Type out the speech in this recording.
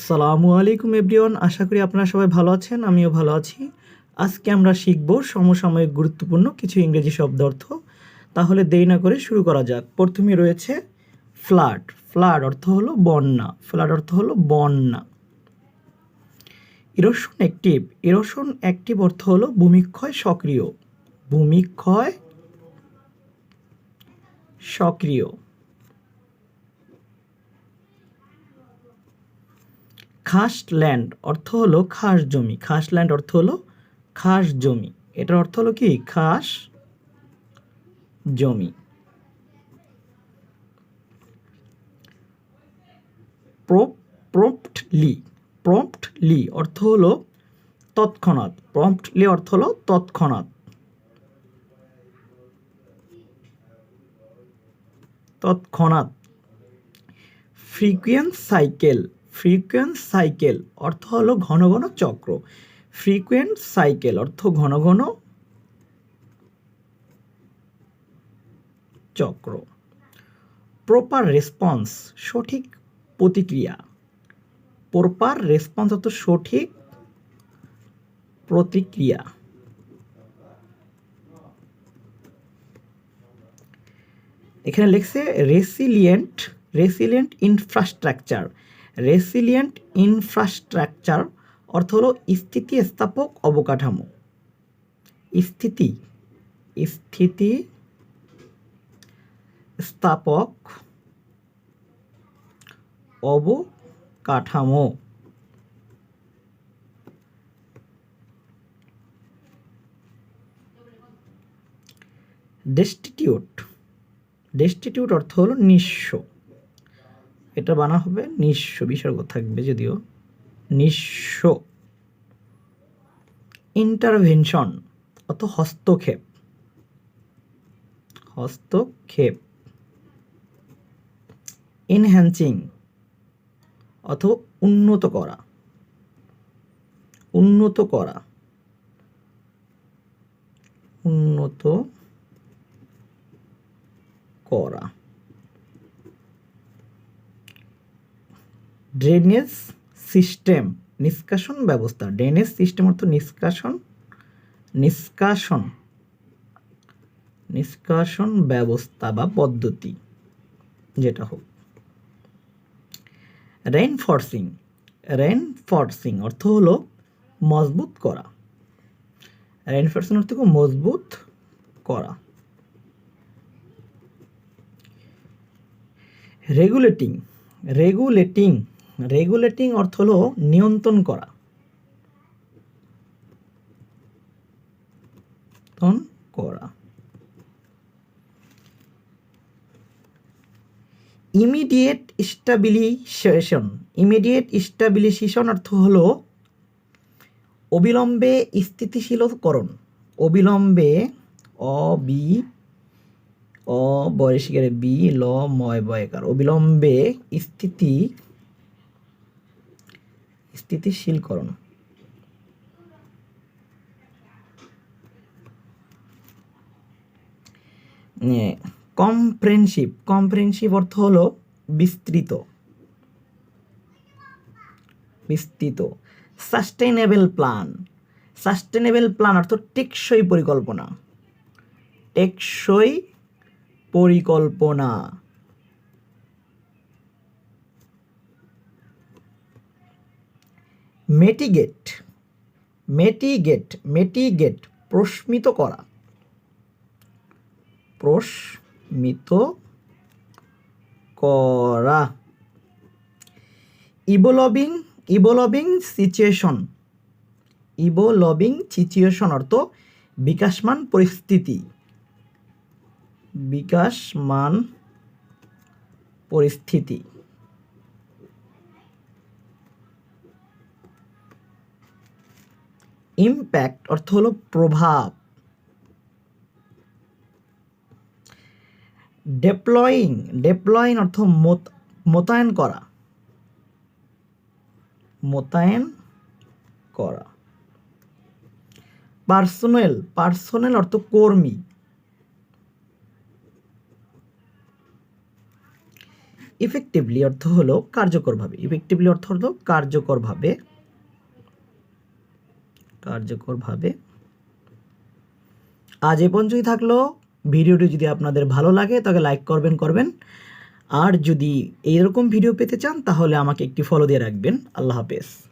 আসসালামু আলাইকুম এভরিওয়ান, আশা করি আপনারা সবাই ভালো আছেন, আমিও ভালো আছি। আজকে আমরা শিখব সমসাময়িক গুরুত্বপূর্ণ কিছু ইংরেজি শব্দ অর্থ। তাহলে দেরি না করে শুরু করা যাক। প্রথমে রয়েছে ফ্লাড। ফ্লাড অর্থ হলো বন্যা। ফ্লাড অর্থ হলো বন্যা। Erosion active. ইরোশন অ্যাক্টিভ অর্থ হলো ভূমিক্ষয় সক্রিয়। ভূমিক্ষয় সক্রিয়। খাস ল্যান্ড অর্থ হলো খাস জমি। খাস ল্যান্ড অর্থ হলো খাস জমি। এটার অর্থ হলো কি? খাস জমি। প্রম্পটলি। প্রম্পটলি অর্থ হলো তৎক্ষণাৎ। প্রম্পটলি অর্থ হলো তৎক্ষণাৎ। তৎক্ষণাৎ। Frequent cycle. ফ্রিকুয়েন্ট সাইকেল অর্থ হলো ঘন ঘন চক্র। ফ্রিকুয়েন্ট সাইকেল অর্থ ঘন ঘন চক্র। প্রপার রেসপন্স সঠিক প্রতিক্রিয়া। প্রপার রেসপন্স অর্থ সঠিক প্রতিক্রিয়া। এখানে লিখছে রেসিলিয়েন্ট রেসিলিয়েন্ট ইনফ্রাস্ট্রাকচার রেসিলিয়েন্ট ইনফ্রাস্ট্রাকচার, অর্থ হলো স্থিতিস্থাপক অবকাঠামো। স্থিতি স্থিতি স্থাপক অবকাঠামো। ডেস্টিটিউট ডেস্টিটিউট অর্থ হলো নিঃস্ব। এটা বানা হবে নিঃস্ব, বিসর্গ থাকবে যদিও। নিঃস্ব। ইন্টারভেনশন অত হস্তক্ষেপ। হস্তক্ষেপ। এনহ্যান্সিং অথবা উন্নত করা। উন্নত করা। উন্নত করা। ড্রেনেজ সিস্টেম, নিষ্কাশন ব্যবস্থা। ড্রেনেজ সিস্টেম অর্থ নিষ্কাশন নিষ্কাশন নিষ্কাশন ব্যবস্থা বা পদ্ধতি, যেটা হোক। রেইনফোর্সিং রেইনফোর্সিং অর্থ হলো মজবুত করা। রেইনফোর্সিং অর্থ মজবুত করা। রেগুলেটিং রেগুলেটিং রেগুলেটিং অর্থ হলো নিয়ন্ত্রণ করা। ইমিডিয়েট স্টাবিলিশেশন ইমিডিয়েট স্টাবিলিশেশন অর্থ হল অবিলম্বে স্থিতিশীলকরণ। অবিলম্বে অবি অ বয়সিকারে বি, ল ময় বয়কার অবিলম্বে স্থিতি কম্প্রেনসিভ কম্প্রেনসিভ অর্থ হলো বিস্তৃত। বিস্তৃত। সাস্টেনেবল প্ল্যান সাস্টেনেবল প্ল্যান অর্থ টেকসই পরিকল্পনা। টেকসই পরিকল্পনা। মেটিগেট মেটিগেট মেটিগেট, প্রশ্মিত করা। প্রস্মিত করা। ইবোলবিং ইবোলবিং সিচুয়েশন ইবোলবিং সিচুয়েশন অর্থ বিকাশমান পরিস্থিতি। বিকাশমান পরিস্থিতি। ইম্প্যাক্ট অর্থ হলো প্রভাব। ডেপ্লয়িং ডেপ্লয়িং অর্থ মোতায়েন করা। মোতায়েন করা। পার্সোনেল পার্সোনেল অর্থ কর্মী। ইফেক্টিভলি অর্থ হলো কার্যকরভাবে। ইফেক্টিভলি অর্থ হলো কার্যকরভাবে কার্যকরভাবে। আজ এ পর্যন্তই থাকল। ভিডিওটি যদি আপনাদের ভালো লাগে তাকে লাইক করবেন করবেন। আর যদি এইরকম ভিডিও পেতে চান, তাহলে আমাকে একটি ফলো দিয়ে রাখবেন। আল্লাহ হাফেজ।